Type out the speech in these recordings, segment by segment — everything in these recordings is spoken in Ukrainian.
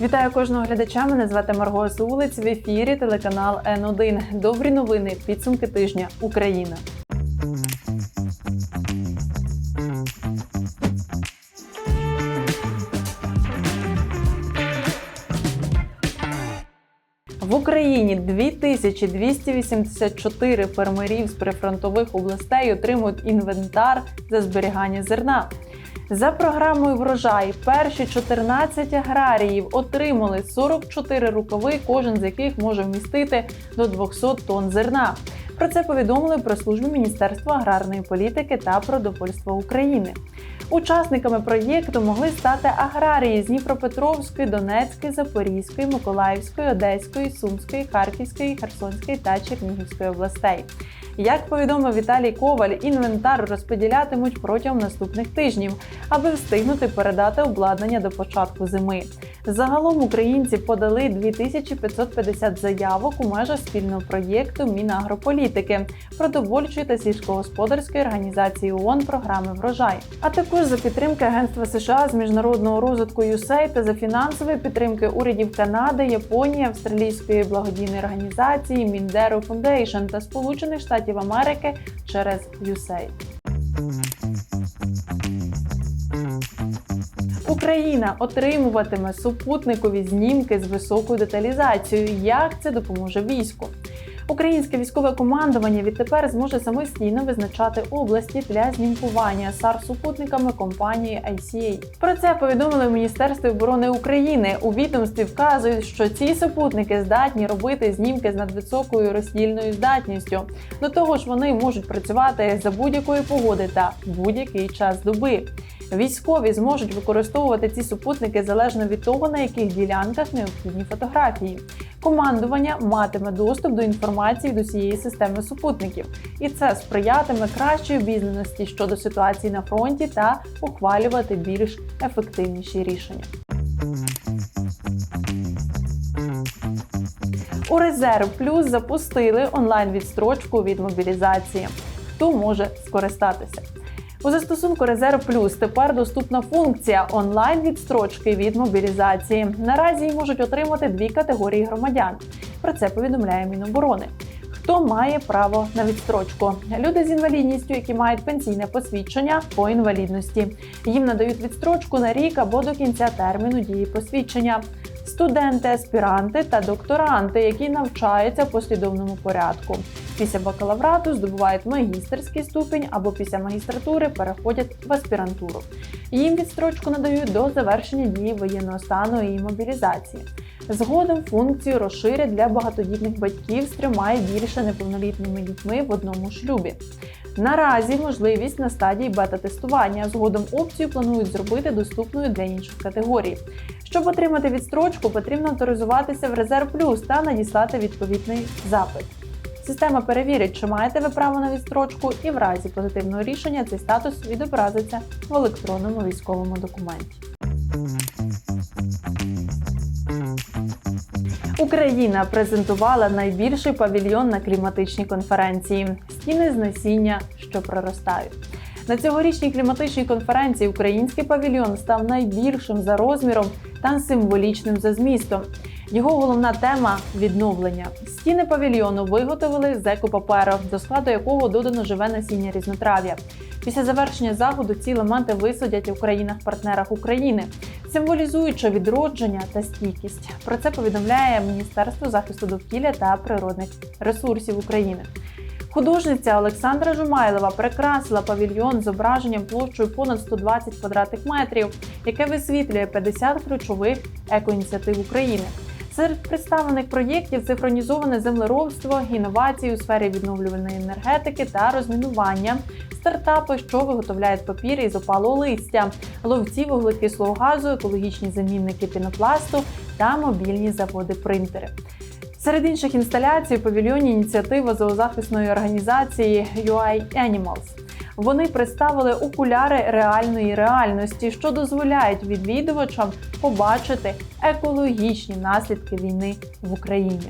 Вітаю кожного глядача. Мене звати Марго Сулиць. В ефірі телеканал Н1. Добрі новини. Підсумки тижня. Україна. В Україні 2284 фермерів з прифронтових областей отримують інвентар за зберігання зерна. За програмою врожай перші 14 аграріїв отримали 44 рукави, кожен з яких може вмістити до 200 тонн зерна. Про це повідомили про службу Міністерства аграрної політики та продовольства України. Учасниками проєкту могли стати аграрії з Дніпропетровської, Донецької, Запорізької, Миколаївської, Одеської, Сумської, Харківської, Херсонської та Чернігівської областей. Як повідомив Віталій Коваль, інвентар розподілятимуть протягом наступних тижнів, аби встигнути передати обладнання до початку зими. Загалом українці подали 2550 заявок у межах спільного проєкту Мінагрополітики, продовольчої та сільськогосподарської організації ООН програми Врожай, а також за підтримки Агентства США з міжнародного розвитку USAID та за фінансової підтримки урядів Канади, Японії, Австралійської благодійної організації Mindero Foundation та Сполучених Штатів Америки через USAID. Україна отримуватиме супутникові знімки з високою деталізацією. Як це допоможе війську? Українське військове командування відтепер зможе самостійно визначати області для знімкування сар супутниками компанії ICA. Про це повідомили в Міністерстві оборони України. У відомстві вказують, що ці супутники здатні робити знімки з надвисокою роздільною здатністю. До того ж, вони можуть працювати за будь-якої погоди та будь-який час доби. Військові зможуть використовувати ці супутники залежно від того, на яких ділянках необхідні фотографії. Командування матиме доступ до інформації до цієї системи супутників, і це сприятиме кращій обізнаності щодо ситуації на фронті та ухвалювати більш ефективніші рішення. У резерв плюс запустили онлайн відстрочку від мобілізації. Хто може скористатися? У застосунку Резерв Плюс тепер доступна функція онлайн відстрочки від мобілізації. Наразі її можуть отримати дві категорії громадян. Про це повідомляє Міноборони. Хто має право на відстрочку? Люди з інвалідністю, які мають пенсійне посвідчення по інвалідності. Їм надають відстрочку на рік або до кінця терміну дії посвідчення. Студенти, аспіранти та докторанти, які навчаються в послідовному порядку. Після бакалаврату здобувають магістерський ступінь або після магістратури переходять в аспірантуру. Їм відстрочку надають до завершення дії воєнного стану і мобілізації. Згодом функцію розширять для багатодітних батьків з трьома і більше неповнолітніми дітьми в одному шлюбі. Наразі можливість на стадії бета-тестування. Згодом опцію планують зробити доступною для інших категорій. Щоб отримати відстрочку, потрібно авторизуватися в Резерв Плюс та надіслати відповідний запит. Система перевірить, чи маєте ви право на відстрочку, і в разі позитивного рішення цей статус відобразиться в електронному військовому документі. Україна презентувала найбільший павільйон на кліматичній конференції стіни з насіння, що проростають. На цьогорічній кліматичній конференції український павільйон став найбільшим за розміром та символічним за змістом. Його головна тема відновлення. Стіни павільйону виготовили з екопаперу, до складу якого додано живе насіння різнотрав'я. Після завершення заходу ці елементи висадять у країнах-партнерах України, символізуючи відродження та стійкість. Про це повідомляє Міністерство захисту довкілля та природних ресурсів України. Художниця Олександра Жумайлова прикрасила павільйон зображенням площею понад 120 квадратних метрів, яке висвітлює 50 ключових екоініціатив України. Серед представлених проєктів цифронізоване землеробство, інновації у сфері відновлювальної енергетики та розмінування, стартапи, що виготовляють папір із опалого листя, ловці вуглекислого газу, екологічні замінники пінопласту та мобільні заводи-принтери. Серед інших інсталяцій у павільйоні ініціатива зоозахисної організації UI Animals. Вони представили окуляри реальної реальності, що дозволяють відвідувачам побачити екологічні наслідки війни в Україні.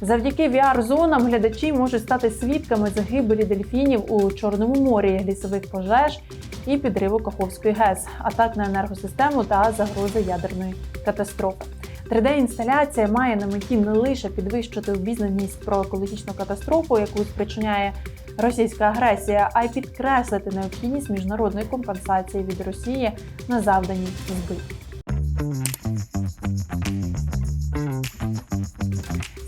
Завдяки VR-зонам глядачі можуть стати свідками загибелі дельфінів у Чорному морі, лісових пожеж і підриву Каховської ГЕС, атак на енергосистему та загрози ядерної катастрофи. 3D-інсталяція має на меті не лише підвищити обізнаність про екологічну катастрофу, яку спричиняє російська агресія, а й підкреслити необхідність міжнародної компенсації від Росії на завдані збитки.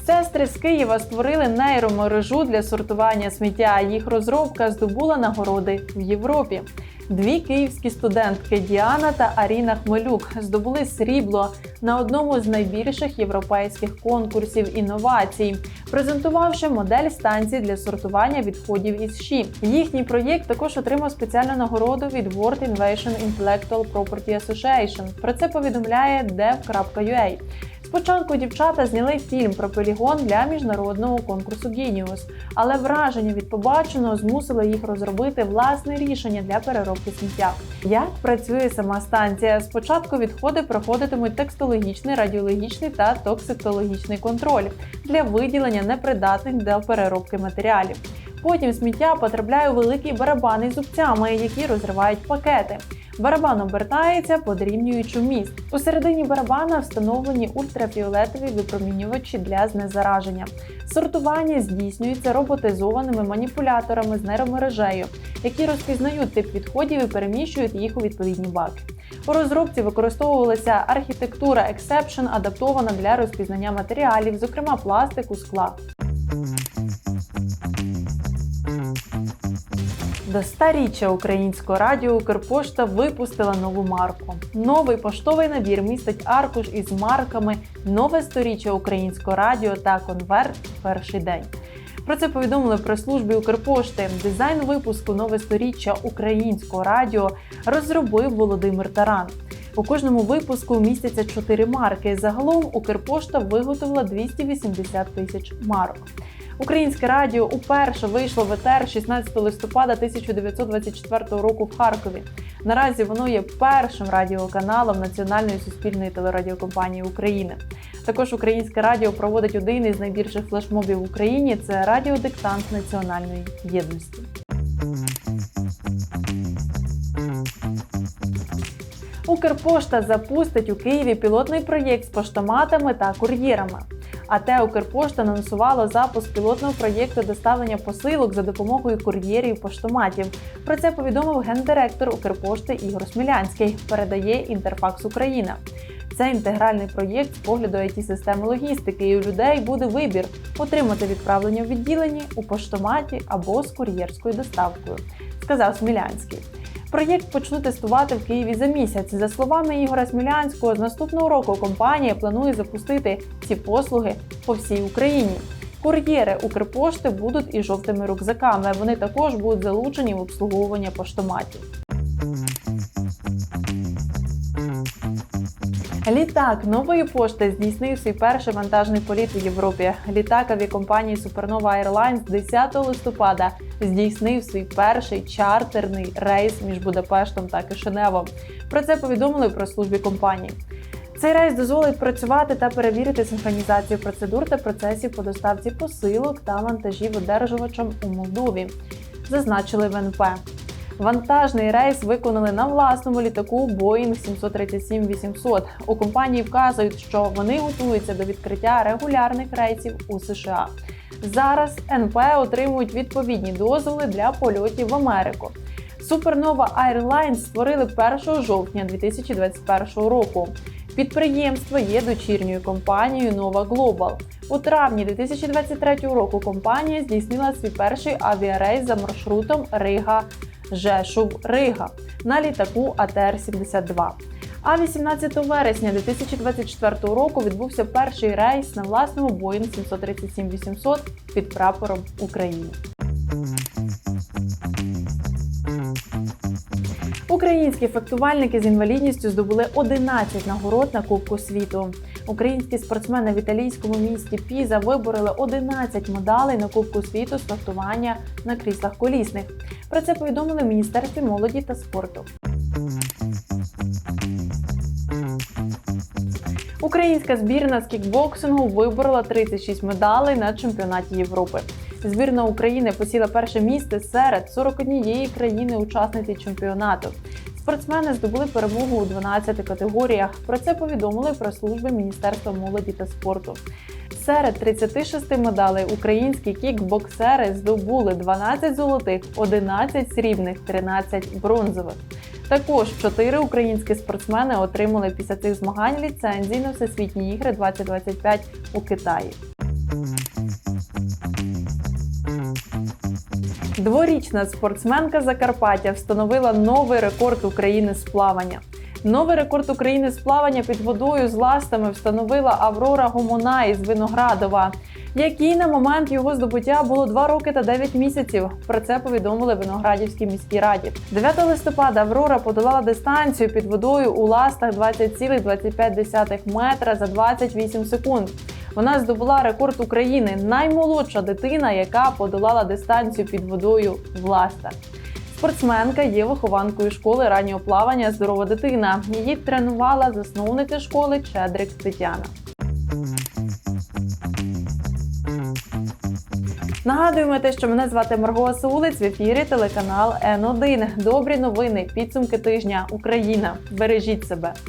Сестри з Києва створили нейромережу для сортування сміття. Їх розробка здобула нагороди в Європі. Дві київські студентки Діана та Аріна Хмелюк здобули срібло на одному з найбільших європейських конкурсів інновацій, презентувавши модель станції для сортування відходів із ЩІ. Їхній проєкт також отримав спеціальну нагороду від World Innovation Intellectual Property Association. Про це повідомляє dev.ua. Спочатку дівчата зняли фільм про полігон для міжнародного конкурсу Genius, але враження від побаченого змусило їх розробити власне рішення для переробки сміття. Як працює сама станція? Спочатку відходи проходитимуть текстологічний, радіологічний та токсикологічний контроль для виділення непридатних для переробки матеріалів. Потім сміття потрапляє у великі барабани з зубцями, які розривають пакети. Барабан обертається, подрівнюючи міст. У середині барабана встановлені ультрафіолетові випромінювачі для знезараження. Сортування здійснюється роботизованими маніпуляторами з нейромережею, які розпізнають тип відходів і переміщують їх у відповідні баки. У розробці використовувалася архітектура Exception, адаптована для розпізнання матеріалів, зокрема пластику, скла. До старіччя українського радіо Укрпошта випустила нову марку. Новий поштовий набір містить аркуш із марками Нове сторіччя українського радіо та конверт перший день. Про це повідомили при службі Укрпошти. Дизайн випуску Нове сторіччя українського радіо розробив Володимир Таран. У кожному випуску містяться чотири марки. Загалом Укрпошта виготовила 280 тисяч марок. Українське радіо уперше вийшло в етер 16 листопада 1924 року в Харкові. Наразі воно є першим радіоканалом Національної суспільної телерадіокомпанії України. Також українське радіо проводить один із найбільших флешмобів в Україні це радіодиктант національної єдності. Укрпошта запустить у Києві пілотний проєкт з поштоматами та кур'єрами. АТ Укрпошта анонсувало запуск пілотного проєкту доставлення посилок за допомогою кур'єрів поштоматів. Про це повідомив гендиректор Укрпошти Ігор Смілянський. Передає Інтерфакс Україна. Це інтегральний проєкт з погляду it системи логістики, і у людей буде вибір отримати відправлення в відділенні у поштоматі або з кур'єрською доставкою, сказав Смілянський. Проєкт почнуть тестувати в Києві за місяць. За словами Ігора Смілянського, з наступного року компанія планує запустити ці послуги по всій Україні. Кур'єри Укрпошти будуть і жовтими рюкзаками. Вони також будуть залучені в обслуговування поштоматів. Літак нової пошти здійснив свій перший вантажний політ у Європі. Літак авіакомпанії Supernova Airlines 10 листопада здійснив свій перший чартерний рейс між Будапештом та Кишиневом. Про це повідомили про службі компанії. Цей рейс дозволить працювати та перевірити синхронізацію процедур та процесів по доставці посилок та вантажів одержувачам у Молдові, зазначили в НП. Вантажний рейс виконали на власному літаку Boeing 737-800. У компанії вказують, що вони готуються до відкриття регулярних рейсів у США. Зараз НП отримують відповідні дозволи для польотів в Америку. Supernova Airlines створили 1 жовтня 2021 року. Підприємство є дочірньою компанією Nova Global. У травні 2023 року компанія здійснила свій перший авіарейс за маршрутом Рига Жешув Рига на літаку АТР-72. А 18 вересня 2024 року відбувся перший рейс на власному Boeing 737-800 під прапором України. Українські фехтувальники з інвалідністю здобули 11 нагород на Кубку світу. Українські спортсмени в італійському місті Піза вибороли 11 медалей на Кубку світу з фехтування на кріслах колісних. Про це повідомили в Міністерстві молоді та спорту. Українська збірна з кікбоксингу виборола 36 медалей на чемпіонаті Європи. Збірна України посіла перше місце серед 41 країни-учасниці чемпіонату. Спортсмени здобули перемогу у 12 категоріях. Про це повідомили про служби Міністерства молоді та спорту. Серед 36 медалей українські кікбоксери здобули 12 золотих, 11 срібних, 13 бронзових. Також чотири українські спортсмени отримали після цих змагань ліцензії на всесвітні ігри 2025 у Китаї. Дворічна спортсменка Закарпаття встановила новий рекорд України з плавання. Новий рекорд України з плавання під водою з ластами встановила Аврора Гомона із Виноградова, якій на момент його здобуття було 2 роки та 9 місяців. Про це повідомили Виноградівській міській раді. 9 листопада Аврора подолала дистанцію під водою у ластах 20,25 метра за 28 секунд. Вона здобула рекорд України наймолодша дитина, яка подолала дистанцію під водою в. Спортсменка є вихованкою школи раннього плавання Здорова дитина. Її тренувала засновниця школи Чедрик Тетяна. Нагадуємо те, що мене звати Марго Саулиць в ефірі телеканал Н1. Добрі новини, підсумки тижня. Україна. Бережіть себе.